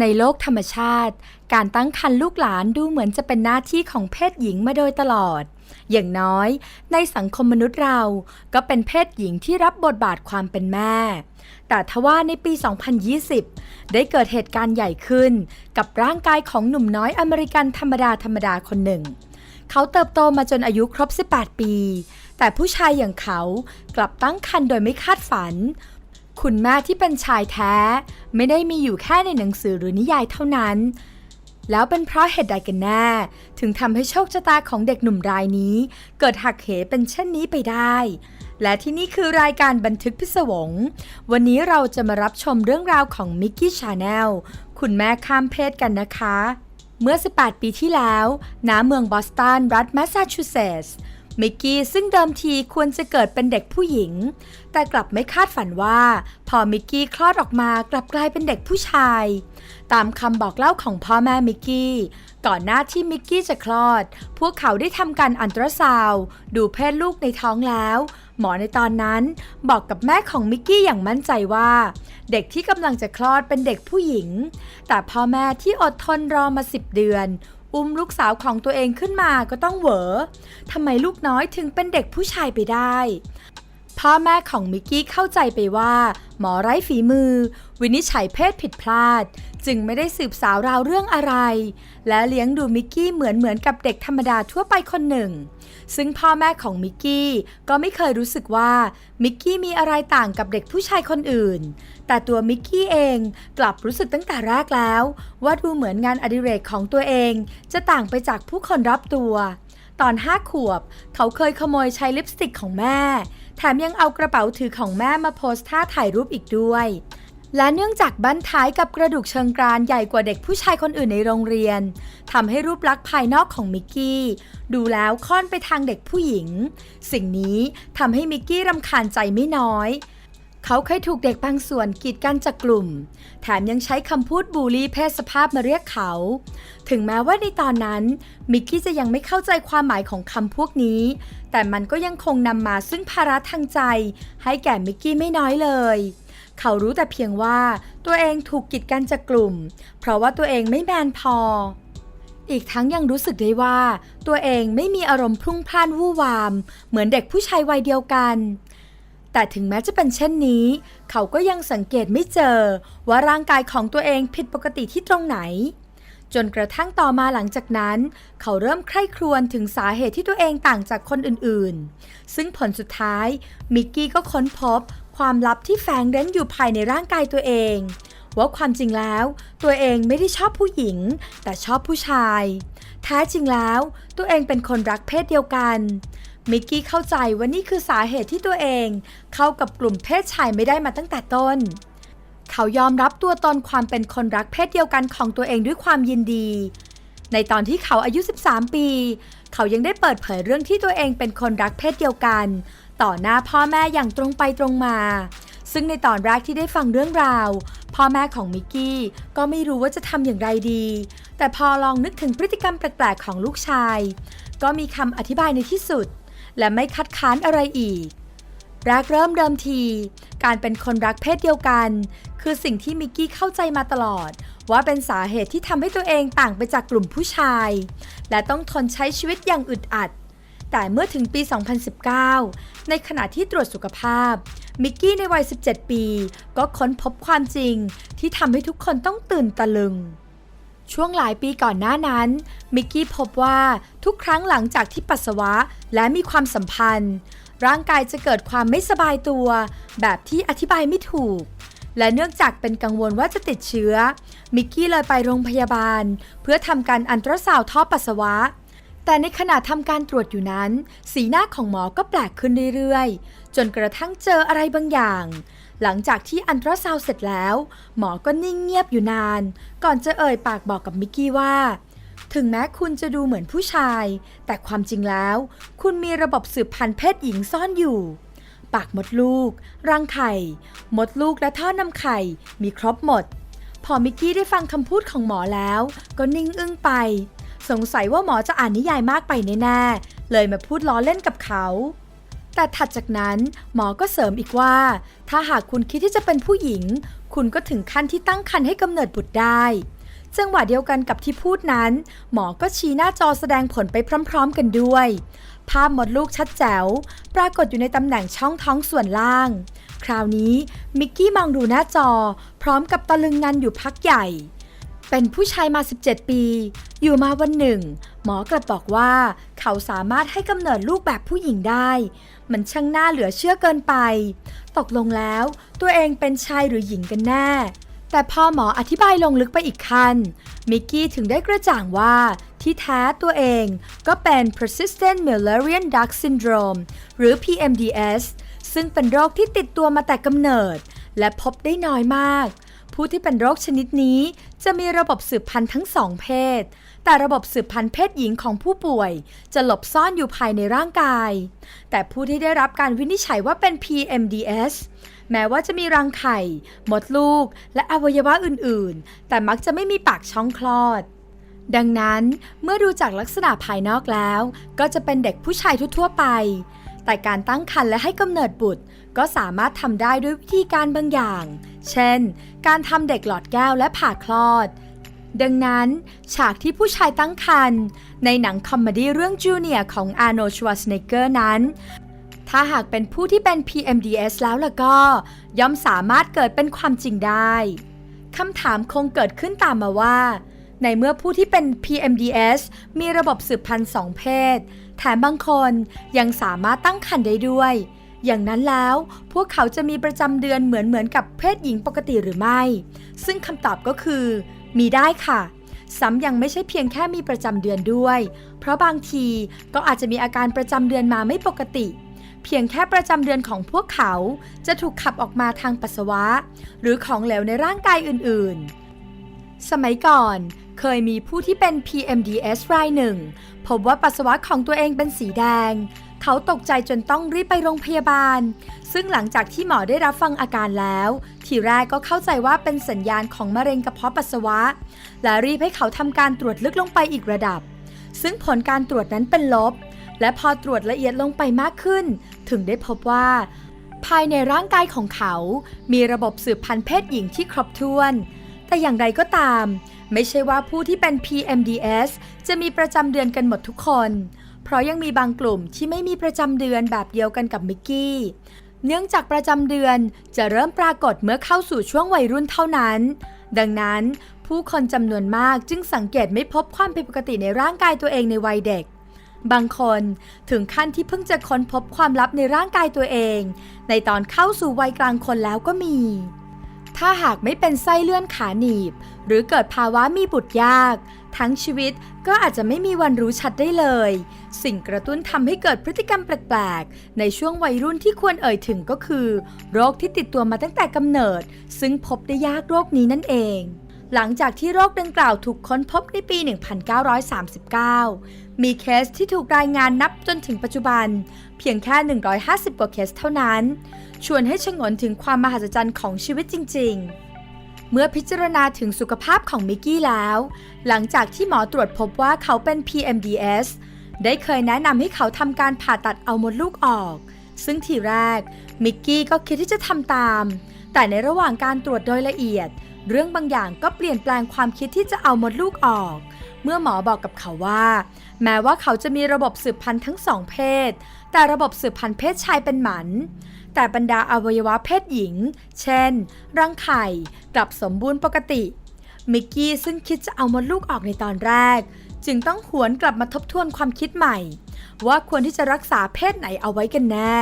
ในโลกธรรมชาติ การตั้งครรภ์ลูกหลานดูเหมือนจะเป็นหน้าที่ของเพศหญิงมาโดยตลอด อย่างน้อย ในสังคมมนุษย์เราก็เป็นเพศหญิงที่รับบทบาทความเป็นแม่ แต่ทว่าในปี 2020 ได้เกิดเหตุการณ์ใหญ่ขึ้น กับร่างกายของหนุ่มน้อยอเมริกันธรรมดาธรรมดาคนหนึ่ง เขาเติบโตมาจนอายุครบ 18 ปี แต่ผู้ชายอย่างเขากลับตั้งครรภ์โดยไม่คาดฝัน คุณแม่ที่เป็นชายแท้ ไม่ได้มีอยู่แค่ในหนังสือหรือนิยายเท่านั้น แล้วเป็นเพราะเหตุใดกันแน่ ถึงทำให้โชคชะตาของเด็กหนุ่มรายนี้ เกิดหักเหเป็นเช่นนี้ไปได้ และที่นี่คือรายการบันทึกพิศวง วันนี้เราจะมารับชมเรื่องราวของมิกกี้ชาแนลคุณแม่ข้ามเพศกันนะคะ เมื่อ 18 ปีที่แล้วณเมืองบอสตันรัฐแมสซาชูเซตส์ มิกกี้ซึ่งเดิมทีควรจะเกิดเป็นเด็กผู้หญิง แต่กลับไม่คาดฝันว่า พอมิกกี้คลอดออกมากลับกลายเป็นเด็กผู้ชาย ตามคำบอกเล่าของพ่อแม่มิกกี้ ก่อนหน้าที่มิกกี้จะคลอด พวกเขาได้ทำการอันตราซาวด์ดูเพศลูกในท้องแล้ว หมอในตอนนั้นบอกกับแม่ของมิกกี้อย่างมั่นใจว่า เด็กที่กำลังจะคลอดเป็นเด็กผู้หญิง แต่พ่อแม่ที่อดทนรอมาสิบเดือน อุ้มลูกสาวของตัวเองขึ้นมาก็ต้องเหวอทำไมลูกน้อยถึงเป็นเด็กผู้ชายไปได้ พ่อแม่ของมิกกี้เข้าใจไปว่า หมอไร้ฝีมือ วินิจฉัยเพศผิดพลาด จึงไม่ได้สืบสาวราวเรื่องอะไร และเลี้ยงดูมิกกี้เหมือนเหมือนกับเด็กธรรมดาทั่วไปคนหนึ่ง ซึ่งพ่อแม่ของมิกกี้ก็ไม่เคยรู้สึกว่ามิกกี้มีอะไรต่างกับเด็กผู้ชายคนอื่น แต่ตัวมิกกี้เองกลับรู้สึกตั้งแต่แรกแล้ว ว่าดูเหมือนงานอดิเรกของตัวเอง จะต่างไปจากผู้คนรอบตัว ตอนห้าขวบ เขาเคยขโมยใช้ลิปสติกของแม่ แถมยังเอากระเป๋าถือของแม่มาโพสท่าถ่ายรูปอีกด้วย และเนื่องจากบั้นท้ายกับกระดูกเชิงกรานใหญ่กว่าเด็กผู้ชายคนอื่นในโรงเรียนทำให้รูปลักษณ์ภายนอกของมิกกี้ดูแล้วค่อนไปทางเด็กผู้หญิง สิ่งนี้ทำให้มิกกี้รำคาญใจไม่น้อย เขาเคยถูกเด็กบางส่วนกีดกันจากกลุ่ม แถมยังใช้คำพูดบูลลี่เพศสภาพมาเรียกเขา ถึงแม้ว่าในตอนนั้น มิกกี้จะยังไม่เข้าใจความหมายของคำพวกนี้ แต่มันก็ยังคงนำมาซึ่งภาระทางใจ ให้แก่มิกกี้ไม่น้อยเลยเขารู้แต่เพียงว่าตัวเองถูกกีดกันจากกลุ่ม เพราะว่าตัวเองไม่แมนพอ อีกทั้งยังรู้สึกได้ว่า ตัวเองไม่มีอารมณ์พรุ่งพล่านวู่วาม เหมือนเด็กผู้ชายวัยเดียวกัน แต่ถึงแม้จะเป็นเช่นนี้ เขาก็ยังสังเกตไม่เจอ ว่าร่างกายของตัวเองผิดปกติที่ตรงไหน จนกระทั่งต่อมาหลังจากนั้น เขาเริ่มใคร่ครวญถึงสาเหตุที่ตัวเองต่างจากคนอื่นๆ ซึ่งผลสุดท้าย มิกกี้ก็ค้นพบความลับที่แฝงเร้นอยู่ภายในร่างกายตัวเอง ว่าความจริงแล้ว ตัวเองไม่ได้ชอบผู้หญิง แต่ชอบผู้ชาย แท้จริงแล้ว ตัวเองเป็นคนรักเพศเดียวกัน มิกกี้เข้าใจว่านี่คือสาเหตุที่ตัวเอง เข้ากับกลุ่มเพศชายไม่ได้มาตั้งแต่ต้น เขายอมรับตัวตนความเป็นคนรักเพศเดียวกันของตัวเองด้วยความยินดี ในตอนที่เขาอายุ 13 ปี เขายังได้เปิดเผยเรื่องที่ตัวเองเป็นคนรักเพศเดียวกัน ต่อหน้าพ่อแม่อย่างตรงไปตรงมา ซึ่งในตอนแรกที่ได้ฟังเรื่องราว พ่อแม่ของมิกกี้ก็ไม่รู้ว่าจะทำอย่างไรดี แต่พอลองนึกถึงพฤติกรรมแปลกๆของลูกชาย ก็มีคำอธิบายในที่สุด และไม่คัดค้านอะไรอีก แรกเริ่มเดิมที การเป็นคนรักเพศเดียวกัน คือสิ่งที่มิกกี้เข้าใจมาตลอด ว่าเป็นสาเหตุที่ทำให้ตัวเองต่างไปจากกลุ่มผู้ชาย และต้องทนใช้ชีวิตอย่างอึดอัด แต่เมื่อถึงปี 2019 ในขณะที่ตรวจสุขภาพมิกกี้ในวัย 17 ปี ก็ค้นพบความจริงที่ทำให้ทุกคนต้องตื่นตะลึง ช่วงหลายปีก่อนหน้านั้น มิกกี้พบว่าทุกครั้งหลังจากที่ปัสสาวะและมีความสัมพันธ์ ร่างกายจะเกิดความไม่สบายตัว แบบที่อธิบายไม่ถูก และเนื่องจากเป็นกังวลว่าจะติดเชื้อ มิกกี้เลยไปโรงพยาบาล เพื่อทำการอันตราซาวท่อปัสสาวะ แต่ในขณะทำการตรวจอยู่นั้น สีหน้าของหมอก็แปลกขึ้นเรื่อยๆ จนกระทั่งเจออะไรบางอย่าง หลังจากที่อันตราซาวเสร็จแล้ว หมอก็นิ่งเงียบอยู่นาน ก่อนจะเอ่ยปากบอกกับมิกกี้ว่า ถึงแม้คุณจะดูเหมือนผู้ชาย แต่ความจริงแล้ว คุณมีระบบสืบพันธุ์เพศหญิงซ่อนอยู่ ปากมดลูก รังไข่ มดลูกและท่อนำไข่ มีครบหมด พอมิกกี้ได้ฟังคำพูดของหมอแล้ว ก็นิ่งอึ้งไป สงสัยว่าหมอจะอ่านนิยายมากไปแน่ๆ เลยมาพูดล้อเล่นกับเขา แต่ถัดจากนั้นหมอก็เสริมอีกว่า ถ้าหากคุณคิดที่จะเป็นผู้หญิง คุณก็ถึงขั้นที่ตั้งครรภ์ให้กำเนิดบุตรได้ จังหวะเดียวกันกับที่พูดนั้น หมอก็ชี้หน้าจอแสดงผลไปพร้อม ๆ กันด้วย ภาพหมดลูกชัดแจ๋ว ปรากฏอยู่ในตำแหน่งช่องท้องส่วนล่าง คราวนี้มิกกี้มองดูหน้าจอ พร้อมกับตะลึงงันอยู่พักใหญ่ เป็นผู้ชายมา 17 ปี อยู่มาวันหนึ่ง หมอกลับบอกว่า เขาสามารถให้กำเนิดลูกแบบผู้หญิงได้ มันช่างน่าเหลือเชื่อเกินไป ตกลงแล้ว ตัวเองเป็นชายหรือหญิงกันแน่ แต่พอหมออธิบายลงลึกไปอีกขั้น มิกกี้ถึงได้กระจ่างว่าที่แท้ตัวเองก็เป็น persistent Mullerian Duct Syndrome หรือ PMDS ซึ่งเป็นโรคที่ติดตัวมาแต่กำเนิด และพบได้น้อยมาก ผู้ที่เป็นโรคชนิดนี้ จะมีระบบสืบพันธุ์ทั้งสองเพศ แต่ระบบสืบพันธุ์เพศหญิงของผู้ป่วย จะหลบซ่อนอยู่ภายในร่างกาย แต่ผู้ที่ได้รับการวินิจฉัยว่าเป็น PMDS แม้ว่าจะมีรังไข่ หมดลูก และอวัยวะอื่นๆ แต่มักจะไม่มีปากช่องคลอด ดังนั้นเมื่อดูจากลักษณะภายนอกแล้ว ก็จะเป็นเด็กผู้ชายทั่วๆไป แต่การตั้งครรภ์และให้กำเนิดบุตร ก็สามารถทำได้ด้วยวิธีการบางอย่าง เช่น การทำเด็กหลอดแก้วและผ่าคลอด ดังนั้นฉากที่ผู้ชายตั้งครรภ์ในหนังคอมเมดี้เรื่องจูเนียร์ของอาร์โนชวาสเนเกอร์นั้น ถ้าหากเป็นผู้ที่เป็น PMDS แล้วล่ะก็ ย่อมสามารถเกิดเป็นความจริงได้คำถามคงเกิดขึ้นตามมาว่า ในเมื่อผู้ที่เป็น PMDS มีระบบสืบพันธุ์สองเพศ แถมบางคนยังสามารถตั้งครรภ์ได้ด้วย อย่างนั้นแล้ว พวกเขาจะมีประจำเดือนเหมือนเหมือนกับเพศหญิงปกติหรือไม่ ซึ่งคำตอบก็คือ มีได้ค่ะซ้ำยังไม่ใช่เพียงแค่มีประจำเดือนด้วย เพราะบางทีก็อาจจะมีอาการประจำเดือนมาไม่ปกติ เพียงแค่ประจำเดือนของพวกเขา จะถูกขับออกมาทางปัสสาวะ หรือของเหลวในร่างกายอื่นๆ สมัยก่อนเคยมีผู้ที่เป็น PMDS รายหนึ่งพบว่าปัสสาวะของตัวเองเป็นสีแดง เขาตกใจจนต้องรีบไปโรงพยาบาล ซึ่งหลังจากที่หมอได้รับฟังอาการแล้ว ทีแรกก็เข้าใจว่าเป็นสัญญาณของมะเร็งกระเพาะปัสสาวะ และรีบให้เขาทำการตรวจลึกลงไปอีกระดับ ซึ่งผลการตรวจนั้นเป็นลบ และพอตรวจละเอียดลงไปมากขึ้น ถึงได้พบว่า ภายในร่างกายของเขา มีระบบสืบพันธุ์เพศหญิงที่ครบถ้วน แต่อย่างไรก็ตาม ไม่ใช่ว่าผู้ที่เป็น PMDS จะมีประจำเดือนกันหมดทุกคน เพราะยังมีบางกลุ่มที่ไม่มีประจำเดือนแบบเดียวกันกับมิกกี้ เนื่องจากประจำเดือนจะเริ่มปรากฏเมื่อเข้าสู่ช่วงวัยรุ่นเท่านั้น ดังนั้นผู้คนจำนวนมากจึงสังเกตไม่พบความผิดปกติในร่างกายตัวเองในวัยเด็ก บางคนถึงขั้นที่เพิ่งจะค้นพบความลับในร่างกายตัวเอง ในตอนเข้าสู่วัยกลางคนแล้วก็มี ถ้าหากไม่เป็นไส้เลื่อนขาหนีบ หรือเกิดภาวะมีบุตรยาก ทั้งชีวิตก็อาจจะไม่มีวันรู้ชัดได้เลย สิ่งกระตุ้นทำให้เกิดพฤติกรรมแปลกๆ ในช่วงวัยรุ่นที่ควรเอ่ยถึงก็คือ โรคที่ติดตัวมาตั้งแต่กำเนิด ซึ่งพบได้ยากโรคนี้นั่นเองหลังจากที่โรคดังกล่าวถูกค้นพบในปี 1939 มีเคสที่ถูกรายงานนับจนถึงปัจจุบัน เพียงแค่ 150 กว่าเคสเท่านั้น ชวนให้ชงนถึงความมหัศจรรย์ของชีวิตจริง ๆ มื่อพิจารณาถึงสุขภาพของมิกกี้แล้ว หลังจากที่หมอตรวจพบว่าเขาเป็น PMDS ได้เคยแนะนำให้เขาทำการผ่าตัดเอามดลูกออก ซึ่งทีแรกมิกกี้ก็คิดที่จะทำตาม แต่ในระหว่างการตรวจโดยละเอียด เรื่องบางอย่างก็เปลี่ยนแปลงความคิดที่จะเอามดลูกออก เมื่อหมอบอกกับเขาว่า แม้ว่าเขาจะมีระบบสืบพันธุ์ทั้งสองเพศ แต่ระบบสืบพันธุ์เพศชายเป็นหมัน แต่บรรดาอวัยวะเพศหญิง เช่น รังไข่กลับสมบูรณ์ปกติ มิกกี้ซึ่งคิดจะเอามดลูกออกในตอนแรก จึงต้องหวนกลับมาทบทวนความคิดใหม่ ว่าควรที่จะรักษาเพศไหนเอาไว้กันแน่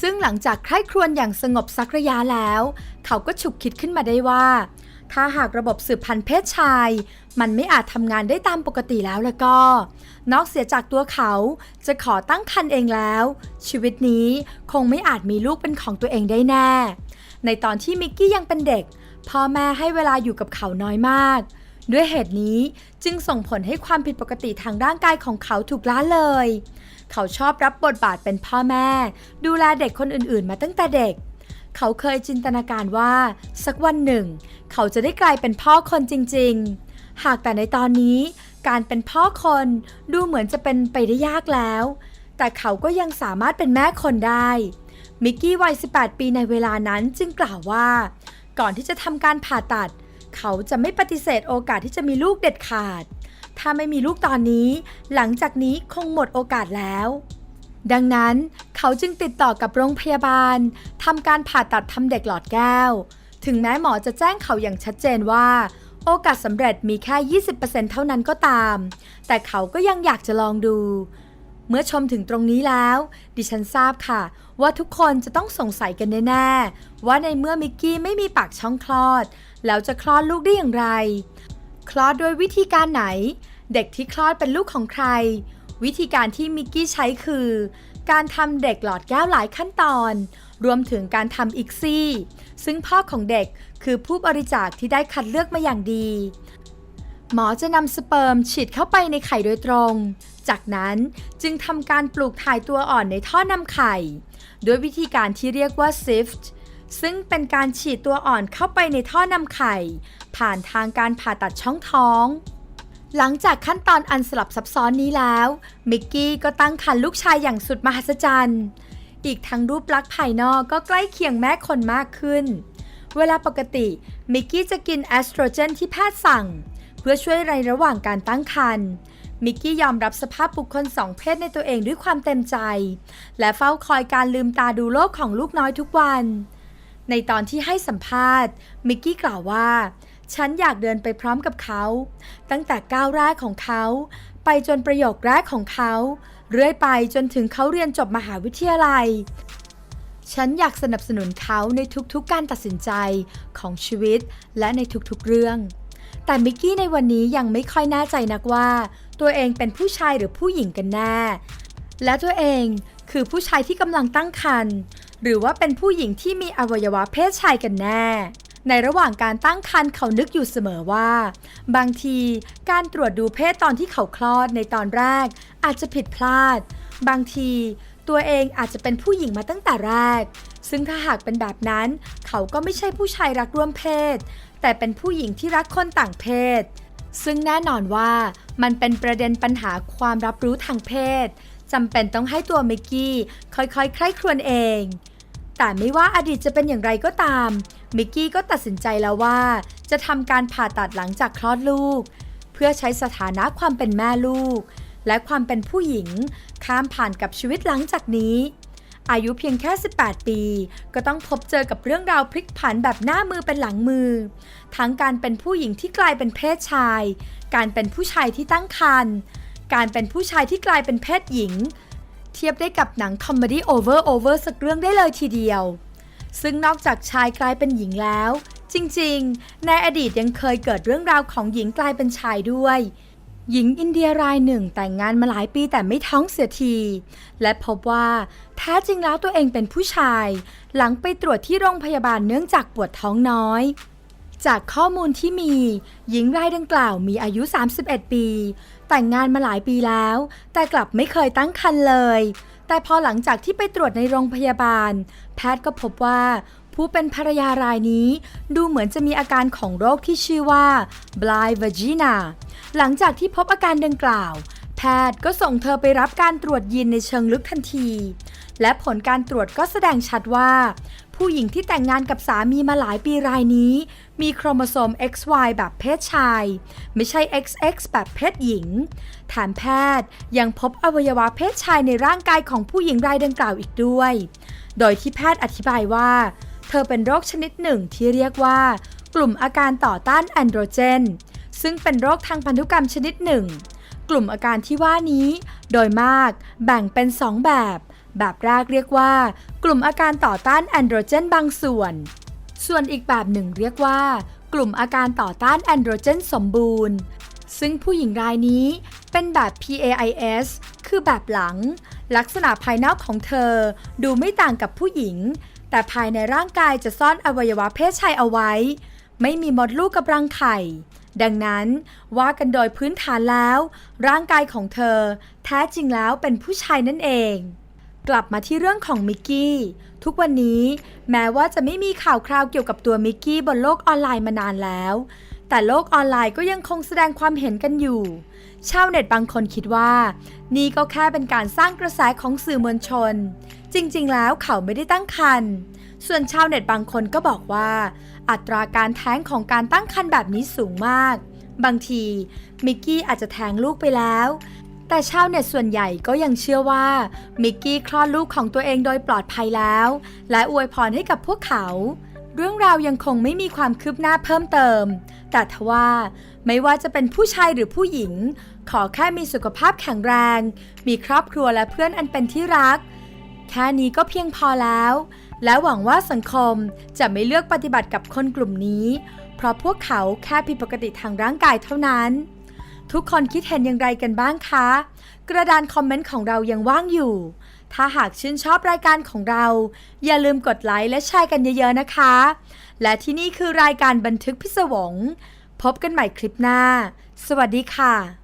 ซึ่งหลังจากใคร่ครวญอย่างสงบสักระยะแล้ว เขาก็ฉุกคิดขึ้นมาได้ว่า ถ้าหากระบบสืบพันธุ์เพศชาย มันไม่อาจทำงานได้ตามปกติแล้วแล้วก็ นอกเสียจากตัวเขาจะขอตั้งครรภ์เองแล้ว ชีวิตนี้คงไม่อาจมีลูกเป็นของตัวเองได้แน่ ในตอนที่มิกกี้ยังเป็นเด็ก พ่อแม่ให้เวลาอยู่กับเขาน้อยมาก ด้วยเหตุนี้จึงส่งผลให้ความผิดปกติทางร่างกายของเขาถูกละเลย เขาชอบรับบทบาทเป็นพ่อแม่ ดูแลเด็กคนอื่นๆ มาตั้งแต่เด็ก เขาเคยจินตนาการว่า สักวันหนึ่ง เขาจะได้กลายเป็นพ่อคนจริง ๆ หากแต่ในตอนนี้ การเป็นพ่อคนดูเหมือนจะเป็นไปได้ยากแล้ว แต่เขาก็ยังสามารถเป็นแม่คนได้ มิกกี้วัย 18 ปีในเวลานั้นจึงกล่าวว่า ก่อนที่จะทำการผ่าตัด เขาจะไม่ปฏิเสธโอกาสที่จะมีลูกเด็ดขาด ถ้าไม่มีลูกตอนนี้ หลังจากนี้คงหมดโอกาสแล้ว ดังนั้นเขาจึงติดต่อกับโรงพยาบาลทำการผ่าตัดทำเด็กหลอดแก้ว ถึงแม้หมอจะแจ้งเขาอย่างชัดเจนว่า โอกาสสำเร็จมีแค่ 20%เท่านั้นก็ตาม แต่เขาก็ยังอยากจะลองดู เมื่อชมถึงตรงนี้แล้ว ดิฉันทราบค่ะ ว่าทุกคนจะต้องสงสัยกันแน่ๆว่าในเมื่อมิกกี้ไม่มีปากช่องคลอด แล้วจะคลอดลูกได้อย่างไร คลอดด้วยวิธีการไหน เด็กที่คลอดเป็นลูกของใคร วิธีการที่มิกกี้ใช้คือ การทำเด็กหลอดแก้วหลายขั้นตอน รวมถึงการทำอีกซี่ ซึ่งพ่อของเด็กคือผู้บริจาคที่ได้คัดเลือกมาอย่างดี หมอจะนำสเปิร์มฉีดเข้าไปในไข่โดยตรง จากนั้นจึงทำการปลูกถ่ายตัวอ่อนในท่อนำไข่โดยวิธีการที่เรียกว่า SIFT ซึ่งเป็นการฉีดตัวอ่อนเข้าไปในท่อนำไข่ ผ่านทางการผ่าตัดช่องท้อง หลังจากขั้นตอนอันสลับซับซ้อนนี้แล้ว มิกกี้ก็ตั้งครรภ์ลูกชายอย่างสุดมหัศจรรย์ อีกทั้งรูปลักษณ์ภายนอกก็ใกล้เคียงแม่คนมากขึ้น เวลาปกติ มิกกี้จะกินแอสโตรเจนที่แพทย์สั่ง เพื่อช่วยในระหว่างการตั้งครรภ์มิกกี้ยอมรับสภาพบุคคลสองเพศในตัวเองด้วยความเต็มใจ และเฝ้าคอยการลืมตาดูโลกของลูกน้อยทุกวัน ในตอนที่ให้สัมภาษณ์ มิกกี้กล่าวว่า ฉันอยากเดินไปพร้อมกับเขา ตั้งแต่ก้าวแรกของเขา ไปจนประโยคแรกของเขา เรื่อยไปจนถึงเขาเรียนจบมหาวิทยาลัย ฉันอยากสนับสนุนเขาในทุกๆการตัดสินใจของชีวิตและในทุกๆเรื่อง แต่มิกกี้ในวันนี้ยังไม่ค่อยแน่ใจนักว่า ตัวเองเป็นผู้ชายหรือผู้หญิงกันแน่ และตัวเองคือผู้ชายที่กำลังตั้งครรภ์หรือว่าเป็นผู้หญิงที่มีอวัยวะเพศชายกันแน่ ในระหว่างการตั้งครรภ์เขานึกอยู่เสมอว่า บางทีการตรวจดูเพศตอนที่เขาคลอดในตอนแรก อาจจะผิดพลาด บางทีตัวเองอาจจะเป็นผู้หญิงมาตั้งแต่แรก ซึ่งถ้าหากเป็นแบบนั้น เขาก็ไม่ใช่ผู้ชายรักร่วมเพศ แต่เป็นผู้หญิงที่รักคนต่างเพศ ซึ่งแน่นอนว่ามันเป็นประเด็นปัญหาความรับรู้ทางเพศจำเป็นต้องให้ตัวมิกกี้ค่อยๆ ใคร่ครวญเอง แต่ไม่ว่าอดีตจะเป็นอย่างไรก็ตาม มิกกี้ก็ตัดสินใจแล้วว่า จะทำการผ่าตัดหลังจากคลอดลูก เพื่อใช้สถานะความเป็นแม่ลูก และความเป็นผู้หญิง ข้ามผ่านกับชีวิตหลังจากนี้ อายุเพียงแค่ 18 ปี ก็ต้องพบเจอกับเรื่องราวพลิกผันแบบหน้ามือเป็นหลังมือ ทั้งการเป็นผู้หญิงที่กลายเป็นเพศชาย การเป็นผู้ชายที่ตั้งครรภ์การเป็นผู้ชายที่กลายเป็นเพศหญิง เทียบได้กับหนังคอมเมดี้โอเวอร์โอเวอร์สักเรื่องได้เลยทีเดียว ซึ่งนอกจากชายกลายเป็นหญิงแล้ว จริงๆ ในอดีตยังเคยเกิดเรื่องราวของหญิงกลายเป็นชายด้วย หญิงอินเดียรายหนึ่งแต่งงานมาหลายปีแต่ไม่ท้องเสียที และพบว่าแท้จริงแล้วตัวเองเป็นผู้ชาย หลังไปตรวจที่โรงพยาบาลเนื่องจากปวดท้องน้อยจากข้อมูลที่มี หญิงรายดังกล่าวมีอายุ 31 ปี แต่งงานมาหลายปีแล้ว แต่กลับไม่เคยตั้งครรภ์เลย แต่พอหลังจากที่ไปตรวจในโรงพยาบาล แพทย์ก็พบว่า ผู้เป็นภรรยารายนี้ ดูเหมือนจะมีอาการของโรคที่ชื่อว่า blind vagina หลังจากที่พบอาการดังกล่าว ทย์ก็ส่งเธอไปรับการตรวจยีนในเชิงลึกทันที และผลการตรวจก็แสดงชัดว่า ผู้หญิงที่แต่งงานกับสามีมาหลายปีรายนี้ มีโครโมโซม XY แบบเพศชาย ไม่ใช่ XX แบบเพศหญิงแถมแพทย์ยังพบอวัยวะเพศชายในร่างกายของผู้หญิงรายดังกล่าวอีกด้วย โดยที่แพทย์อธิบายว่า เธอเป็นโรคชนิดหนึ่งที่เรียกว่า กลุ่มอาการต่อต้านแอนโดรเจน ซึ่งเป็นโรคทางพันธุกรรมชนิดหนึ่ง กลุ่มอาการที่ว่านี้ โดยมากแบ่งเป็น 2 แบบ แบบแรกเรียกว่า กลุ่มอาการต่อต้านแอนโดรเจนบางส่วน ส่วนอีกแบบหนึ่งเรียกว่า กลุ่มอาการต่อต้านแอนโดรเจนสมบูรณ์ ซึ่งผู้หญิงรายนี้เป็นแบบ PAIS คือแบบหลัง ลักษณะภายนอกของเธอดูไม่ต่างกับผู้หญิง แต่ภายในร่างกายจะซ่อนอวัยวะเพศชายเอาไว้ ไม่มีมดลูกกับรังไข่ ดังนั้นว่ากันโดยพื้นฐานแล้ว ร่างกายของเธอ แท้จริงแล้วเป็นผู้ชายนั่นเอง กลับมาที่เรื่องของมิกกี้ ทุกวันนี้แม้ว่าจะไม่มีข่าวคราวเกี่ยวกับตัวมิกกี้บนโลกออนไลน์มานานแล้ว แต่โลกออนไลน์ก็ยังคงแสดงความเห็นกันอยู่ชาวเน็ตบางคนคิดว่า นี่ก็แค่เป็นการสร้างกระแสของสื่อมวลชน จริงๆ แล้วเขาไม่ได้ตั้งครรภ์ ส่วนชาวเน็ตบางคนก็บอกว่า อัตราการแท้งของการตั้งครรภ์แบบนี้สูงมาก บางทีมิกกี้อาจจะแท้งลูกไปแล้ว แต่ชาวเน็ตส่วนใหญ่ก็ยังเชื่อว่ามิกกี้คลอดลูกของตัวเองโดยปลอดภัยแล้ว และอวยพรให้กับพวกเขา เรื่องราวยังคงไม่มีความคืบหน้าเพิ่มเติม แต่ทว่าไม่ว่าจะเป็นผู้ชายหรือผู้หญิง ขอแค่มีสุขภาพแข็งแรง มีครอบครัวและเพื่อนอันเป็นที่รัก แค่นี้ก็เพียงพอแล้ว และหวังว่าสังคมจะไม่เลือกปฏิบัติกับคนกลุ่มนี้ เพราะพวกเขาแค่ผิดปกติทางร่างกายเท่านั้น ทุกคนคิดเห็นอย่างไรกันบ้างคะ กระดานคอมเมนต์ของเรายังว่างอยู่ ถ้าหากชื่นชอบรายการของเรา อย่าลืมกดไลค์และแชร์กันเยอะๆนะคะ และที่นี่คือรายการบันทึกพิศวง พบกันใหม่คลิปหน้า สวัสดีค่ะ